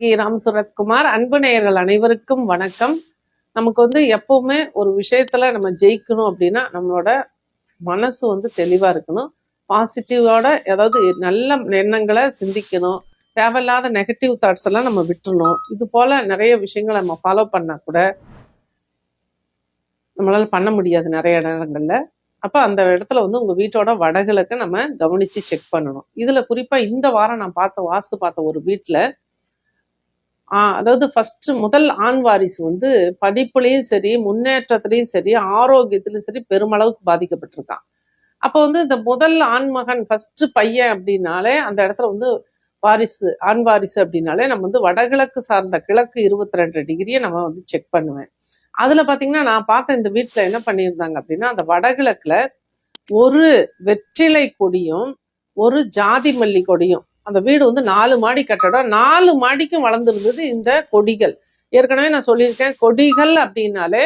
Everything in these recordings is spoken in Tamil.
கி. ராம் சுரத்குமார் அன்பு நேயர்கள் அனைவருக்கும் வணக்கம். நமக்கு வந்து எப்பவுமே ஒரு விஷயத்துல நம்ம ஜெயிக்கணும் அப்படின்னா நம்மளோட மனசு வந்து தெளிவா இருக்கணும். பாசிட்டிவோட ஏதாவது நல்ல எண்ணங்களை சிந்திக்கணும். தேவையில்லாத நெகட்டிவ் தாட்ஸ் எல்லாம் நம்ம விட்டுணும் இது போல நிறைய விஷயங்களை நம்ம ஃபாலோ பண்ணா கூட நம்மளால பண்ண முடியாது நிறைய இடங்கள்ல. அப்போ அந்த இடத்துல வந்து உங்கள் வீட்டோட வடகிழக்கு நம்ம கவனித்து செக் பண்ணணும். இதில் குறிப்பாக இந்த வாரம் நான் பார்த்த வாஸ்து பார்த்த ஒரு வீட்டில் அதாவது ஃபர்ஸ்ட் முதல் ஆண் வாரிசு வந்து படிப்புலையும் சரி முன்னேற்றத்திலையும் சரி ஆரோக்கியத்திலையும் சரி பெருமளவுக்கு பாதிக்கப்பட்டிருக்கான். அப்போ வந்து இந்த முதல் ஆண்மகன் ஃபர்ஸ்ட் பையன் அப்படின்னாலே அந்த இடத்துல வந்து வாரிசு ஆண் வாரிசு அப்படின்னாலே நம்ம வந்து வடகிழக்கு சார்ந்த கிழக்கு இருபத்தி ரெண்டு டிகிரியை நம்ம வந்து செக் பண்ணுவேன். அதில் பார்த்தீங்கன்னா நான் பார்த்த இந்த வீட்டில் என்ன பண்ணியிருந்தாங்க அப்படின்னா அந்த வடகிழக்கில் ஒரு வெற்றிலை கொடியும் ஒரு ஜாதி மல்லி கொடியும் அந்த வீடு வந்து நாலு மாடி கட்டடம். நாலு மாடிக்கும் வளர்ந்துருந்தது இந்த கொடிகள். ஏற்கனவே நான் சொல்லியிருக்கேன் கொடிகள் அப்படின்னாலே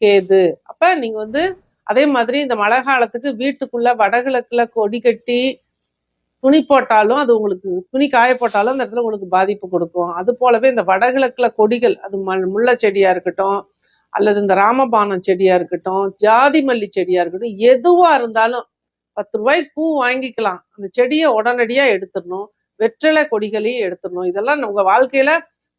கேது. அப்போ நீங்கள் வந்து அதே மாதிரி இந்த மழை காலத்துக்கு வீட்டுக்குள்ள வடகிழக்குல கொடி கட்டி துணி போட்டாலும் அது உங்களுக்கு துணி காய போட்டாலும் அந்த இடத்துல உங்களுக்கு பாதிப்பு கொடுக்கும். அது போலவே இந்த வடகிழக்குல கொடிகள் அது ம- முல்லை செடியா இருக்கட்டும் அல்லது இந்த ராமபானம் செடியா இருக்கட்டும் ஜாதி மல்லி செடியா இருக்கட்டும் எதுவா இருந்தாலும் பத்து ரூபாய்க்கு பூ வாங்கிக்கலாம். அந்த செடியை உடனடியாக எடுத்துடணும். வெற்றிலை கொடிகளையும் எடுத்துடணும். இதெல்லாம் உங்க வாழ்க்கையில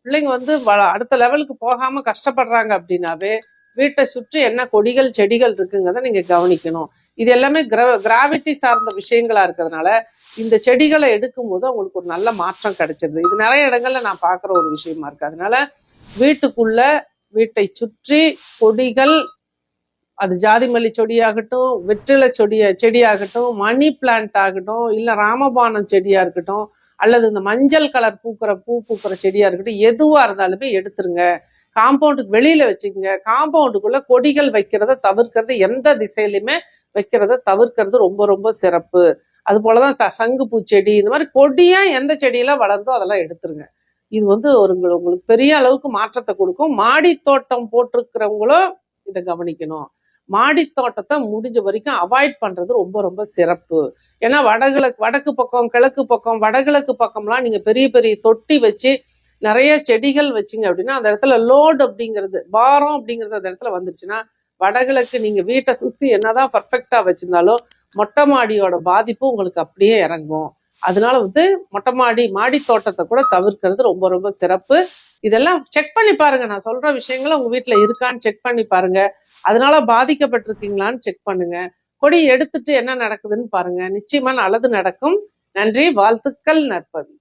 பிள்ளைங்க வந்து வ- அடுத்த லெவலுக்கு போகாம கஷ்டப்படுறாங்க அப்படின்னாவே வீட்டை சுற்றி என்ன கொடிகள் செடிகள் இருக்குங்கிறத நீங்க கவனிக்கணும். இது எல்லாமே கிராவிட்டி சார்ந்த விஷயங்களா இருக்கிறதுனால இந்த செடிகளை எடுக்கும்போது அவங்களுக்கு ஒரு நல்ல மாற்றம் கிடைச்சிருது. இது நிறைய இடங்கள்ல நான் பார்க்குற ஒரு விஷயமா இருக்கு. அதனால வீட்டுக்குள்ள வீட்டை சுற்றி கொடிகள் அது ஜாதி மல்லி செடியாகட்டும் வெற்றிலை செடிய செடியாகட்டும் மணி பிளான்ட் ஆகட்டும் இல்ல ராமபானம் செடியா இருக்கட்டும் அல்லது இந்த மஞ்சள் கலர் பூக்கிற பூ பூக்கிற செடியா இருக்கட்டும் எதுவா இருந்தாலுமே எடுத்துருங்க. காம்பவுண்டுக்கு வெளியில வச்சுக்கோங்க. காம்பவுண்டுக்குள்ள கொடிகள் வைக்கிறத தவிர்க்கிறது எந்த திசையிலுமே வைக்கிறத தவிர்க்கிறது ரொம்ப ரொம்ப சிறப்பு. அது போலதான் த- சங்கு செடி இந்த மாதிரி கொடியா எந்த செடியெல்லாம் வளர்ந்தோ அதெல்லாம் எடுத்துருங்க. இது வந்து ஒரு உங்களுக்கு உங்களுக்கு பெரிய அளவுக்கு மாற்றத்தை கொடுக்கும். மாடி தோட்டம் போட்டிருக்கிறவங்களும் இதை கவனிக்கணும். மாடித்தோட்டத்தை முடிஞ்ச வரைக்கும் அவாய்ட் பண்ணுறது ரொம்ப ரொம்ப சிறப்பு. ஏன்னா வடகிழக்கு வடக்கு பக்கம் கிழக்கு பக்கம் வடகிழக்கு பக்கம்லாம் நீங்கள் பெரிய பெரிய தொட்டி வச்சு நிறைய செடிகள் வச்சீங்க அப்படின்னா அந்த இடத்துல லோடு அப்படிங்கிறது பாரம் அப்படிங்கிறது அந்த இடத்துல வந்துருச்சுன்னா வடகிழக்கு நீங்கள் வீட்டை சுற்றி என்னதான் பர்ஃபெக்டாக வச்சிருந்தாலும் மொட்டை மாடியோட பாதிப்பு உங்களுக்கு அப்படியே இறங்கும். அதனால வந்து மொட்டை மாடி மாடி தோட்டத்தை கூட தவிர்க்கிறது ரொம்ப ரொம்ப சிறப்பு. இதெல்லாம் செக் பண்ணி பாருங்க. நான் சொல்ற விஷயங்கள உங்க வீட்ல இருக்கான்னு செக் பண்ணி பாருங்க. அதனால பாதிக்கப்பட்டிருக்கீங்களான்னு செக் பண்ணுங்க. கொடி எடுத்துட்டு என்ன நடக்குதுன்னு பாருங்க. நிச்சயமா நல்லது நடக்கும். நன்றி. வாழ்த்துக்கள் நற்பவி.